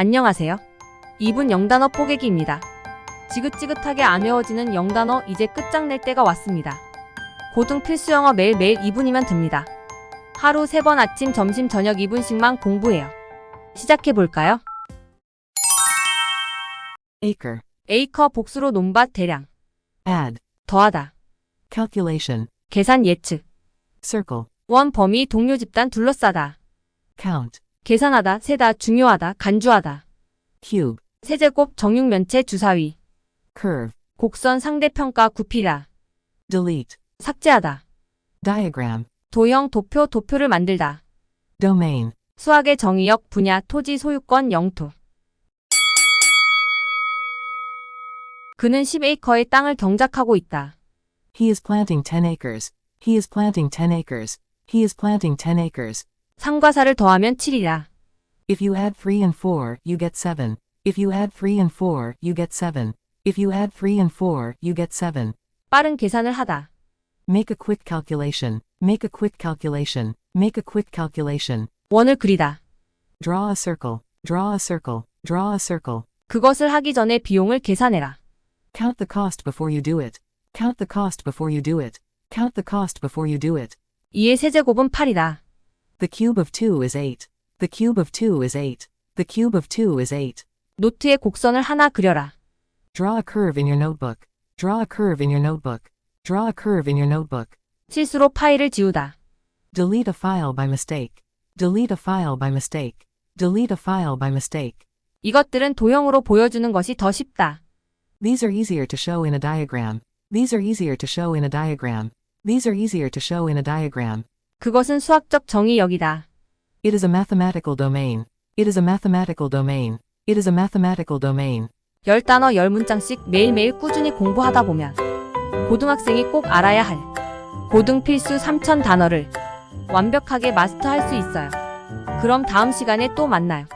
안녕하세요. 2분 영단어 뽀개기입니다. 지긋지긋하게 안 외워지는 영단어 이제 끝장낼 때가 왔습니다. 고등 필수 영어 매일매일 2분이면 됩니다. 하루 3번 아침, 점심, 저녁 2분씩만 공부해요. 시작해 볼까요? acre, 에이커 복수로 논밭 대량, add, 더하다, calculation, 계산 예측, circle, 원 범위 동료 집단 둘러싸다, count, 계산하다, 세다, 중요하다, 간주하다, cube, 세제곱 정육면체 주사위, curve, 곡선 상대평가 구피라, delete, 삭제하다, diagram, 도형 도표 도표를 만들다, domain, 수학의 정의역 분야 토지 소유권 영토. 그는 10에이커의 땅을 경작하고 있다. he is planting 10 acres, he is planting 10 acres, he is planting 10 acres. 3과 4를 더하면 7이라. If you add 3 and 4, you get 7. If you add 3 and 4, you get 7. If you add 3 and 4, you get 7. 빠른 계산을 하다. Make a quick calculation, make a quick calculation, make a quick calculation. 원을 그리다. Draw a circle, draw a circle, draw a circle. 그것을 하기 전에 비용을 계산해라. Count the cost before you do it. Count the cost before you do it. Count the cost before you do it. 2의 세제곱은 8이다. The cube of 2 is 8. The cube of 2 is 8. The cube of 2 is 8. 노트에 곡선을 하나 그려라. Draw a curve in your notebook. Draw a curve in your notebook. Draw a curve in your notebook. 실수로 파일을 지우다. Delete a file by mistake. Delete a file by mistake. Delete a file by mistake. 이것들은 도형으로 보여주는 것이 더 쉽다. These are easier to show in a diagram. These are easier to show in a diagram. These are easier to show in a diagram. 그것은 수학적 정의역이다. It is a mathematical domain. It is a mathematical domain. It is a mathematical domain. 10단어 10문장씩 매일매일 꾸준히 공부하다 보면 고등학생이 꼭 알아야 할 고등 필수 3000 단어를 완벽하게 마스터할 수 있어요. 그럼 다음 시간에 또 만나요.